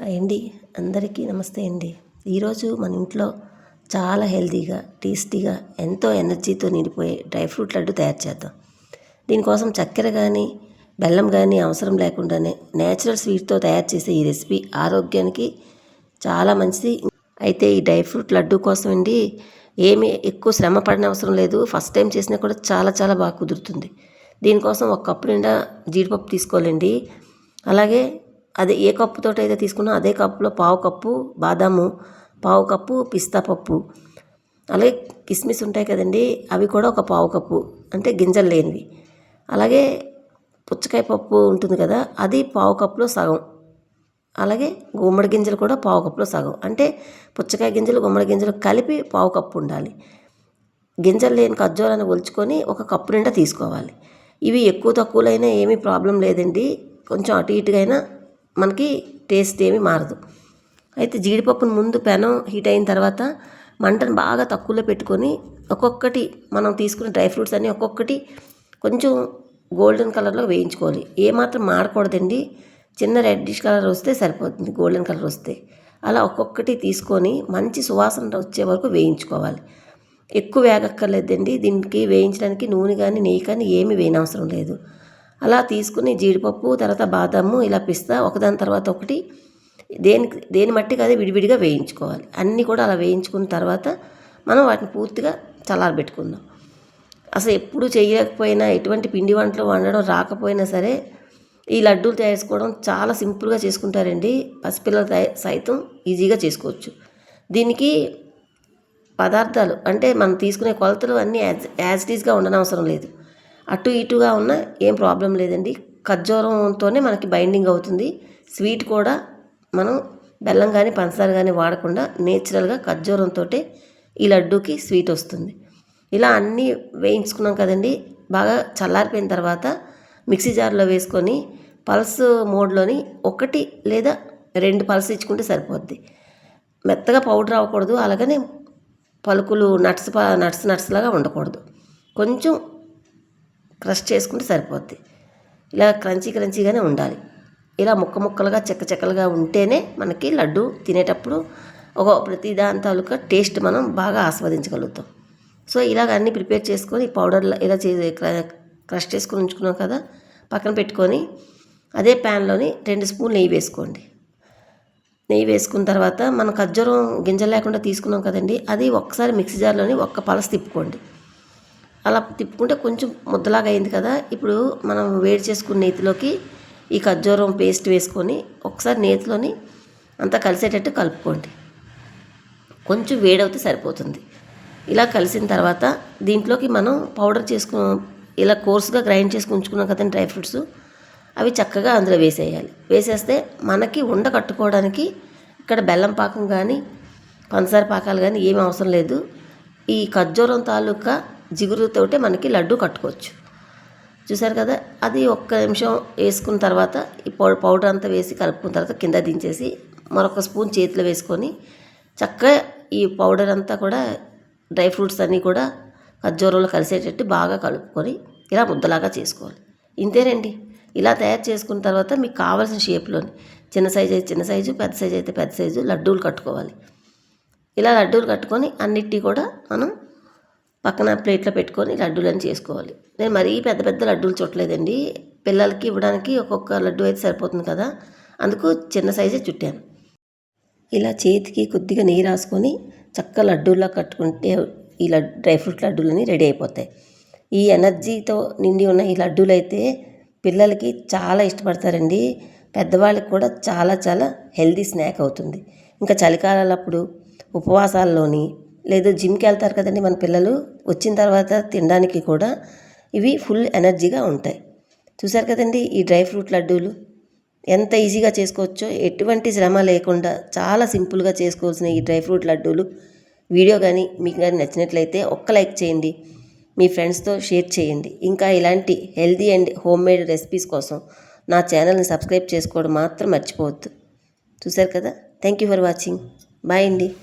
Hi అండి. అందరికీ నమస్తే అండి. ఈరోజు మన ఇంట్లో చాలా హెల్తీగా టేస్టీగా ఎంతో ఎనర్జీతో నిండిపోయే డ్రై ఫ్రూట్ లడ్డు తయారు చేద్దాం. దీనికోసం చక్కెర కానీ బెల్లం కానీ అవసరం లేకుండానే నేచురల్ స్వీట్తో తయారు చేసే ఈ రెసిపీ ఆరోగ్యానికి చాలా మంచిది. అయితే ఈ డ్రై ఫ్రూట్ లడ్డు కోసం అండి ఏమి ఎక్కువ శ్రమ పడిన అవసరం లేదు. ఫస్ట్ టైం చేసినా కూడా చాలా చాలా బాగా కుదురుతుంది. దీనికోసం ఒక కప్పు నిండా జీడిపప్పు తీసుకోవాలండి. అలాగే అదే ఏ కప్పుతో అయితే తీసుకున్నా అదే కప్పులో పావు కప్పు బాదాము పావు కప్పు పిస్తా పప్పు. అలాగే కిస్మిస్ ఉంటాయి కదండి అవి కూడా ఒక పావు కప్పు. అంటే గింజలు లేనివి. అలాగే పుచ్చకాయ పప్పు ఉంటుంది కదా అది పావు కప్పులో సగం. అలాగే గుమ్మడి గింజలు కూడా పావు కప్పులో సగం. అంటే పుచ్చకాయ గింజలు గుమ్మడి గింజలు కలిపి పావు కప్పు ఉండాలి. గింజలు లేని ఖర్జూరాన్ని ఒలుచుకొని ఒక కప్పు నిండా తీసుకోవాలి. ఇవి ఎక్కువ తక్కువలో అయినా ఏమీ ప్రాబ్లం లేదండి. కొంచెం అటు ఇటుగా అయినా మనకి టేస్ట్ ఏమి మారదు. అయితే జీడిపప్పును ముందు పెనం హీట్ అయిన తర్వాత మంటను బాగా తక్కువలో పెట్టుకొని ఒక్కొక్కటి మనం తీసుకున్న డ్రై ఫ్రూట్స్ అన్నీ ఒక్కొక్కటి కొంచెం గోల్డెన్ కలర్లో వేయించుకోవాలి. ఏమాత్రం మాడకూడదండి చిన్న రెడ్డిష్ కలర్ వస్తే సరిపోతుంది గోల్డెన్ కలర్ వస్తే. అలా ఒక్కొక్కటి తీసుకొని మంచి సువాసన వచ్చే వరకు వేయించుకోవాలి. ఎక్కువ వేగక్కర్లేదండి. దీనికి వేయించడానికి నూనె కానీ నెయ్యి కానీ ఏమి వేయనవసరం లేదు. అలా తీసుకుని జీడిపప్పు తర్వాత బాదాము ఇలా పిస్తా ఒకదాని తర్వాత ఒకటి. దేనికి దేని మట్టికి అదే విడివిడిగా వేయించుకోవాలి. అన్నీ కూడా అలా వేయించుకున్న తర్వాత మనం వాటిని పూర్తిగా చల్లారబెట్టుకుందాం అసలు ఎప్పుడు చేయకపోయినా ఎటువంటి పిండి వంటలు వండడం రాకపోయినా సరే ఈ లడ్డూలు తయారు చేసుకోవడం చాలా సింపుల్గా చేసుకుంటారండి. పసిపిల్లలు సైతం ఈజీగా చేసుకోవచ్చు. దీనికి పదార్థాలు అంటే మనం తీసుకునే కొలతలు అన్నీ యాజ్ యాజ్ టీజ్గా ఉండనవసరం లేదు. అటు ఇటుగా ఉన్న ఏం ప్రాబ్లం లేదండి. ఖర్జూరంతోనే మనకి బైండింగ్ అవుతుంది. స్వీట్ కూడా మనం బెల్లం కానీ పంచదార కానీ వాడకుండా నేచురల్గా ఖర్జూరంతో ఈ లడ్డూకి స్వీట్ వస్తుంది. ఇలా అన్నీ వేయించుకున్నాం కదండి. బాగా చల్లారిపోయిన తర్వాత మిక్సీ జార్లో వేసుకొని పల్స్ మోడ్లోని ఒకటి లేదా రెండు పల్స్ ఇచ్చుకుంటే సరిపోద్ది. మెత్తగా పౌడర్ అవ్వకూడదు. అలాగనే పలుకులు నట్స్ నట్స్ నట్స్ లాగా ఉండకూడదు. కొంచెం క్రష్ చేసుకుంటే సరిపోద్ది. ఇలా క్రంచీ క్రంచీగానే ఉండాలి. ఇలా ముక్క ముక్కలుగా చెక్క చెక్కలుగా ఉంటేనే మనకి లడ్డు తినేటప్పుడు ఒక ప్రతి దాని తాలూకా టేస్ట్ మనం బాగా ఆస్వాదించగలుగుతాం. సో ఇలాగ అన్నీ ప్రిపేర్ చేసుకొని పౌడర్ ఇలా చే క్రష్ చేసుకొని ఉంచుకున్నాం కదా పక్కన పెట్టుకొని అదే ప్యాన్లోని రెండు స్పూన్ నెయ్యి వేసుకోండి. నెయ్యి వేసుకున్న తర్వాత మనం ఖర్జూరం గింజలు లేకుండా తీసుకున్నాం కదండి అది ఒక్కసారి మిక్సీ జార్లోని ఒక్క పలస తిప్పుకోండి. అలా తిప్పుకుంటే కొంచెం ముద్దలాగా అయింది కదా. ఇప్పుడు మనం వేడి చేసుకున్న నేతిలోకి ఈ ఖర్జూరం పేస్ట్ వేసుకొని ఒకసారి నేతిలోని అంతా కలిసేటట్టు కలుపుకోండి. కొంచెం వేడవుతే సరిపోతుంది. ఇలా కలిసిన తర్వాత దీంట్లోకి మనం పౌడర్ చేసుకున్న ఇలా కోర్సుగా గ్రైండ్ చేసుకు ఉంచుకున్నాం కదండి డ్రై ఫ్రూట్స్ అవి చక్కగా అందులో వేసేయాలి. వేసేస్తే మనకి ఉండ కట్టుకోవడానికి ఇక్కడ బెల్లం పాకం కానీ పంచదార పాకాలు కానీ ఏమి అవసరం లేదు. ఈ ఖర్జూరం తాలూకా జిగురుతోటే మనకి లడ్డు కట్టుకోవచ్చు. చూసారు కదా? అది ఒక్క నిమిషం వేసుకున్న తర్వాత ఈ పౌడర్ అంతా వేసి కలుపుకున్న తర్వాత కింద దించేసి మరొక స్పూన్ చేతిలో వేసుకొని చక్కగా ఈ పౌడర్ అంతా కూడా డ్రై ఫ్రూట్స్ అన్నీ కూడా ఖర్జూరంలో కలిసేటట్టు బాగా కలుపుకొని ఇలా ముద్దలాగా చేసుకోవాలి. ఇంతేనండి. ఇలా తయారు చేసుకున్న తర్వాత మీకు కావాల్సిన షేప్లోని చిన్న సైజు అయితే చిన్న సైజు పెద్ద సైజు అయితే పెద్ద సైజు లడ్డూలు కట్టుకోవాలి. ఇలా లడ్డూలు కట్టుకొని అన్నిటి కూడా మనం పక్కన ప్లేట్లో పెట్టుకొని లడ్డూలని చేసుకోవాలి. నేను మరీ పెద్ద పెద్ద లడ్డూలు చుట్టలేదండి. పిల్లలకి ఇవ్వడానికి ఒక్కొక్క లడ్డు అయితే సరిపోతుంది కదా. అందుకు చిన్న సైజే చుట్టాను. ఇలా చేతికి కొద్దిగా నీరు రాసుకొని చక్క లడ్డూలా కట్టుకుంటే ఈ లడ్డు డ్రై ఫ్రూట్ లడ్డూలని రెడీ అయిపోతాయి. ఈ ఎనర్జీతో నిండి ఉన్న ఈ లడ్డూలు అయితే పిల్లలకి చాలా ఇష్టపడతారండి. పెద్దవాళ్ళకి కూడా చాలా చాలా హెల్దీ స్నాక్ అవుతుంది. ఇంకా చలికాలప్పుడు ఉపవాసాల్లోని లేదు జిమ్కి వెళ్తారు కదండి మన పిల్లలు వచ్చిన తర్వాత తినడానికి కూడా ఇవి ఫుల్ ఎనర్జీగా ఉంటాయి. చూసారు కదండి ఈ డ్రై ఫ్రూట్ లడ్డూలు? ఎంత ఈజీగా చేసుకోవచ్చో ఎటువంటి శ్రమ లేకుండా చాలా సింపుల్గా చేసుకోవాల్సిన ఈ డ్రై ఫ్రూట్ లడ్డూలు. వీడియో కానీ మీకు కానీ నచ్చినట్లయితే ఒక్క లైక్ చేయండి మీ ఫ్రెండ్స్తో షేర్ చేయండి. ఇంకా ఇలాంటి healthy and home made recipes కోసం నా ఛానల్ని సబ్స్క్రైబ్ చేసుకోవడం మాత్రం మర్చిపోవద్దు. చూసారు కదా? Thank you for watching. Bye అండి.